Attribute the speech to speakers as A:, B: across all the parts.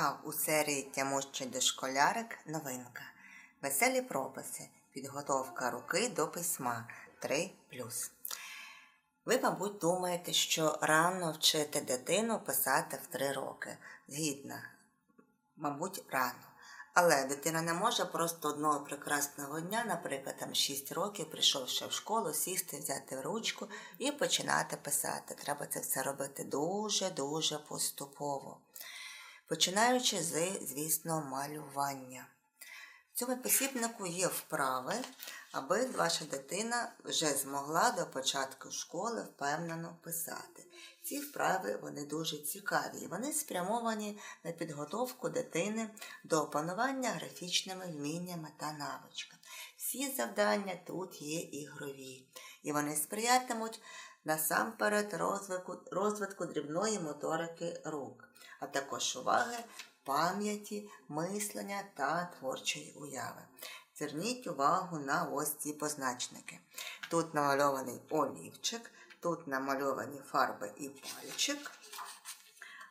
A: А у серії Тямущий дошколярик новинка. Веселі прописи. Підготовка руки до письма 3. Ви, мабуть, думаєте, що рано вчити дитину писати в 3 роки. Згідно, мабуть, рано. Але дитина не може просто одного прекрасного дня, наприклад, там 6 років, прийшовши в школу, сісти, взяти ручку і починати писати. Треба це все робити дуже-дуже поступово починаючи з, звісно, малювання. В цьому посібнику є вправи, аби ваша дитина вже змогла до початку школи впевнено писати. Ці вправи вони дуже цікаві. Вони спрямовані на підготовку дитини до опанування графічними вміннями та навичками. Всі завдання тут є ігрові, і вони сприятимуть насамперед розвитку, розвитку дрібної моторики рук а також уваги, пам'яті, мислення та творчої уяви. Зверніть увагу на ось ці позначники. Тут намальований олівчик, тут намальовані фарби і пальчик,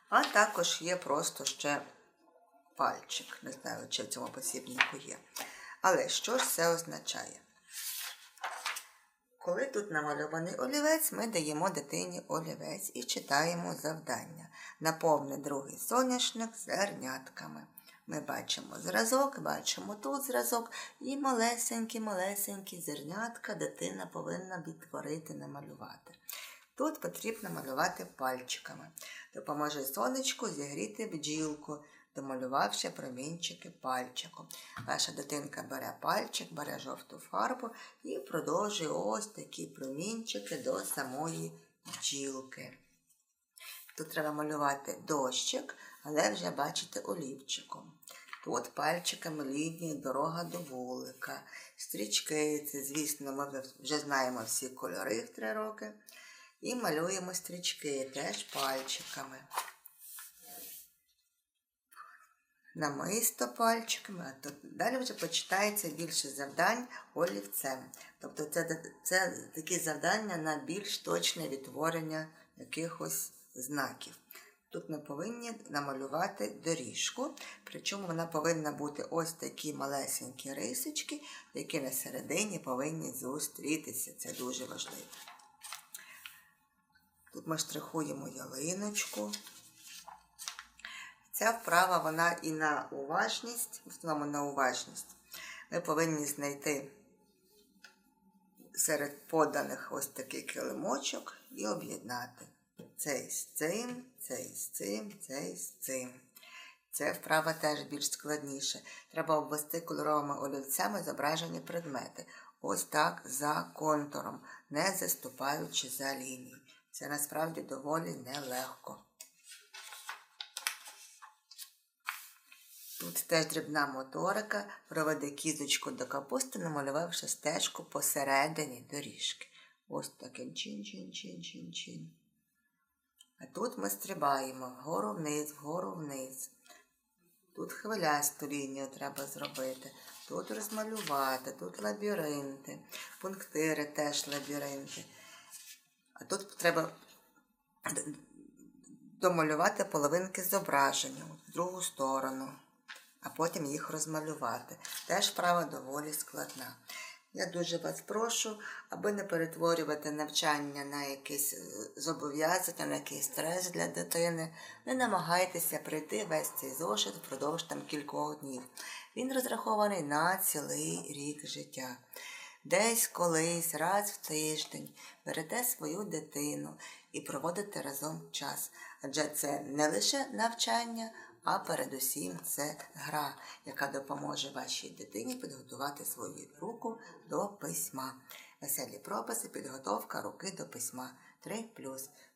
A: а також є просто ще пальчик. Не знаю, чи в цьому посібнику є. Але що ж це означає? Коли тут намальований олівець, ми даємо дитині олівець і читаємо завдання. Наповни другий соняшник зернятками. Ми бачимо зразок, бачимо тут зразок, і малесенькі-малесенькі зернятка дитина повинна відтворити, намалювати. Тут потрібно малювати пальчиками. Допоможе сонечку зігріти бджілку домалювавши промінчики пальчиком. Ваша дитинка бере пальчик, бере жовту фарбу і продовжує ось такі промінчики до самої бджілки. Тут треба малювати дощик, але вже бачите олівчиком. Тут пальчиками лінії дорога до вулика. Стрічки, це, звісно, ми вже знаємо всі кольори в три роки. І малюємо стрічки теж пальчиками намисто пальчиками, а далі вже почитається більше завдань олівцем. Тобто це, це такі завдання на більш точне відтворення якихось знаків. Тут ми повинні намалювати доріжку, причому вона повинна бути ось такі малесенькі рисочки, які на середині повинні зустрітися. Це дуже важливо. Тут ми штрихуємо ялиночку. Ця вправа вона і на уважність, в основному на уважність. Ми повинні знайти серед поданих ось такий килимочок і об'єднати цей з цим, цей з цим, цей з цим. Ця вправа теж більш складніша. Треба обвести кольоровими олівцями зображені предмети. Ось так за контуром, не заступаючи за лінії. Це насправді доволі нелегко. Тут теж дрібна моторика, проведе кізочку до капусти, намалювавши стежку посередині доріжки. Ось таке чин-чин-чин-чин-чин. А тут ми стрибаємо вгору вниз, вгору вниз. Тут хвилясту лінію треба зробити. Тут розмалювати, тут лабіринти, пунктири теж лабіринти. А тут треба домалювати половинки зображення в другу сторону а потім їх розмалювати. Теж вправа доволі складна. Я дуже вас прошу, аби не перетворювати навчання на якесь е, зобов'язання, на якийсь стрес для дитини. Не намагайтеся прийти весь цей зошит впродовж там кількох днів. Він розрахований на цілий рік життя. Десь колись, раз в тиждень берете свою дитину і проводите разом час. Адже це не лише навчання а передусім це гра, яка допоможе вашій дитині підготувати свою руку до письма. Веселі прописи, підготовка руки до письма 3.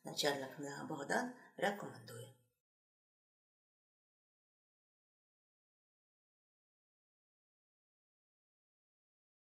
A: Навчальна книга Богдан рекомендує.